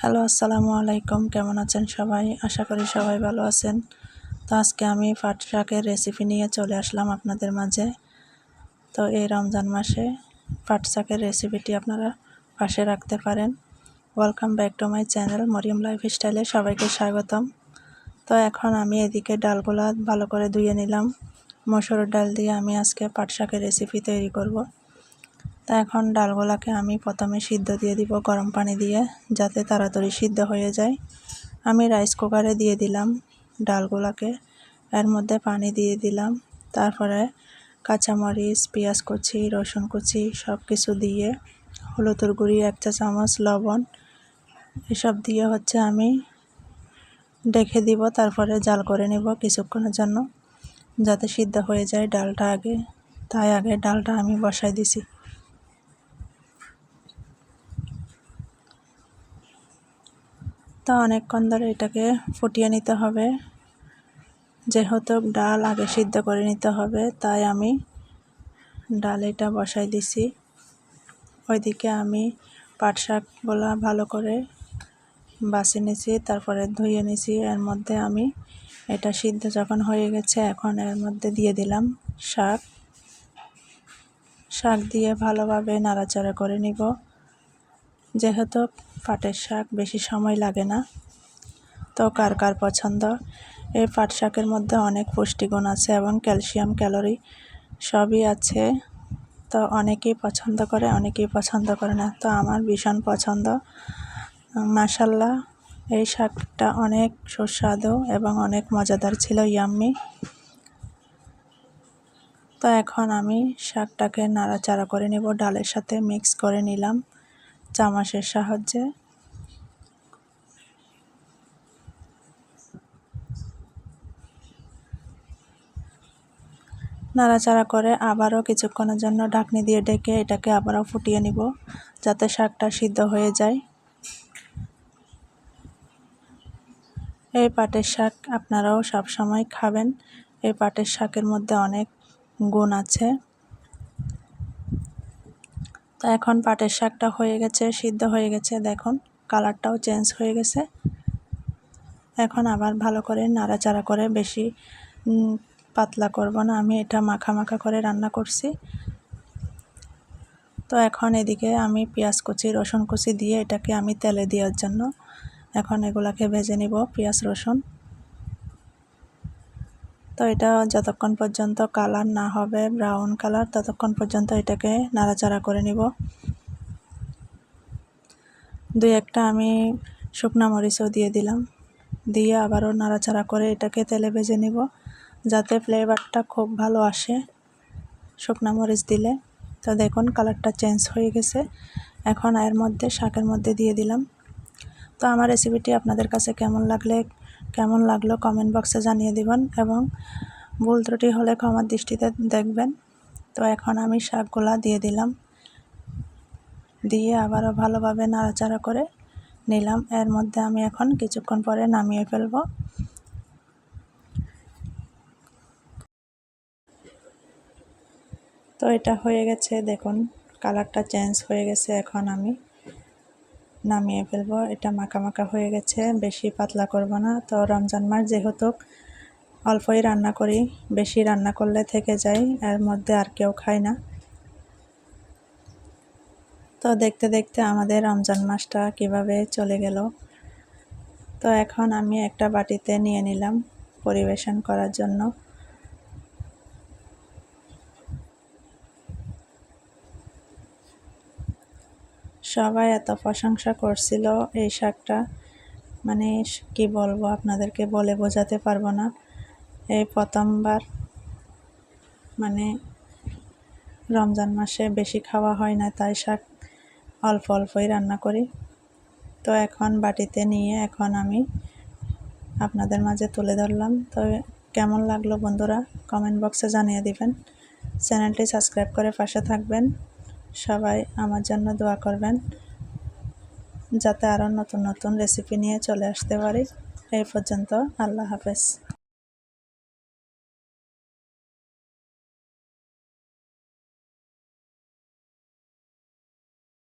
Hello, আসসালামু আলাইকুম। কেমন আছেন সবাই? আশা করি সবাই ভালো আছেন। তো আজকে আমি পাট শাকের রেসিপি নিয়ে চলে আসলাম আপনাদের মাঝে। তো এই রমজান মাসে পাট শাকের রেসিপিটি আপনারা পাশে রাখতে পারেন। Welcome back to my channel Mariam life স্টাইলে সবাইকে স্বাগতম। তো এখন আমি এদিকে ডালগুলা ভালো করে ধুয়ে নিলাম। মসুর ডাল দিয়ে আমি আজকে পাট শাকের রেসিপি তৈরি করব। তা এখন ডালগুলাকে আমি প্রথমে সিদ্ধ দিয়ে দিব গরম পানি দিয়ে, যাতে তাড়াতাড়ি সিদ্ধ হয়ে যায়। আমি রাইস কুকারে দিয়ে দিলাম ডালগুলাকে, এর মধ্যে পানি দিয়ে দিলাম। তারপরে কাঁচামরিচ, পেঁয়াজ কুচি, রসুন কুচি সব কিছু দিয়ে হলুদের গুঁড়ি, এক চা চামচ, লবণ, এসব দিয়ে হচ্ছে আমি ডেকে দিব, তারপরে জাল করে নিব কিছুক্ষণের জন্য, যাতে সিদ্ধ হয়ে যায় ডালটা আগে। তাই আগে ডালটা আমি বসাই দিছি। তো অনেকক্ষণ ধরে এটাকে ফুটিয়ে নিতে হবে। যেহেতু ডাল আগে সিদ্ধ করে নিতে হবে, তাই আমি ডাল এটা বসাই দিছি। ওইদিকে আমি পাট শাকগুলা ভালো করে বাছি নিছি, তারপরে ধুয়ে নিছি। এর মধ্যে আমি এটা সিদ্ধ যখন হয়ে গেছে, এখন এর মধ্যে দিয়ে দিলাম শাক। শাক দিয়ে ভালোভাবে নাড়াচাড়া করে নিব। যেহেতু পাটের শাক বেশি সময় লাগে না, তো কার কার পছন্দ? এই পাট শাকের মধ্যে অনেক পুষ্টিগুণ আছে এবং ক্যালসিয়াম, ক্যালোরি সবই আছে। তো অনেকেই পছন্দ করে, অনেকেই পছন্দ করে না। তো আমার ভীষণ পছন্দ। মাসাল্লাহ এই শাকটা অনেক সুস্বাদু এবং অনেক মজাদার ছিল, ইয়াম্মি। তো এখন আমি শাকটাকে নাড়াচাড়া করে নেব, ডালের সাথে মিক্স করে নিলাম। চামাচের সাহায্যে। নাড়াচাড়া করে আবারও কিছুক্ষণের জন্য ঢাকনি দিয়ে ডেকে এটাকে আবারও ফুটিয়ে নিব, যাতে শাকটা সিদ্ধ হয়ে যায়। এই পাটের শাক আপনারাও সব সময় খাবেন। এই পাটের শাকের মধ্যে অনেক গুণ আছে। তো এখন পাটের শাকটা হয়ে গেছে, সিদ্ধ হয়ে গেছে। দেখুন, কালারটাও চেঞ্জ হয়ে গেছে। এখন আবার ভালো করে নাড়াচাড়া করে বেশি পাতলা করব না। আমি এটা মাখা মাখা করে রান্না করছি। তো এখন এদিকে আমি পেঁয়াজ কুচি, রসুন কুচি দিয়ে এটাকে আমি তেলে দেওয়ার জন্য এখন এগুলাকে ভেজে নিব, পেঁয়াজ, রসুন। তো এটা যতক্ষণ পর্যন্ত কালার না হবে ব্রাউন কালার, ততক্ষণ পর্যন্ত এটাকে নাড়াচাড়া করে নিব। দুই একটা আমি শুকনা মরিচও দিয়ে দিলাম। দিয়ে আবারও নাড়াচাড়া করে এটাকে তেলে ভেজে নিব, যাতে ফ্লেভারটা খুব ভালো আসে শুকনা মরিচ দিলে। তো দেখুন, কালারটা চেঞ্জ হয়ে গেছে। এখন এর মধ্যে, শাকের মধ্যে দিয়ে দিলাম। তো আমার রেসিপিটি আপনাদের কাছে কেমন লাগলে কেমন লাগল কমেন্ট বক্সে জানিয়ে দিবেন এবং ভুল ত্রুটি হলে ক্ষমার দৃষ্টিতে দেখবেন। তো এখন আমি শাকগুলা দিয়ে দিলাম। দিয়ে আবারও ভালোভাবে নাড়াচাড়া করে নিলাম। এর মধ্যে আমি এখন কিছুক্ষণ পরে নামিয়ে ফেলব। তো এটা হয়ে গেছে, দেখুন কালারটা চেঞ্জ হয়ে গেছে এখন আমি। নামিয়ে ফেলব। এটা মাখা মাখা হয়ে গেছে, বেশি পাতলা করব না। তো রমজান মাস যেহেতু অল্পই রান্না করি, বেশি রান্না করলে থেকে যায়, এর মধ্যে আর কেউ খায় না। তো দেখতে দেখতে আমাদের রমজান মাসটা কীভাবে চলে গেল। তো এখন আমি একটা বাটিতে নিয়ে নিলাম পরিবেশন করার জন্য। সবাই এত প্রশংসা করছিল এই শাকটা। মানে কি বলব, আপনাদেরকে বলে বোঝাতে পারব না। এই প্রথমবার মানে রমজান মাসে বেশি খাওয়া হয় না, তাই শাক অল্প অল্পই রান্না করি। তো এখন বাটিতে নিয়ে এখন আমি আপনাদের মাঝে তুলে ধরলাম। তো কেমন লাগল বন্ধুরা, কমেন্ট বক্সে জানিয়ে দিবেন। চ্যানেলটি সাবস্ক্রাইব করে পাশে থাকবেন। সবাই আমার জন্য দোয়া করবেন, যাতে আরও নতুন নতুন রেসিপি নিয়ে চলে আসতে পারি। এই পর্যন্ত আল্লাহ হাফেজ।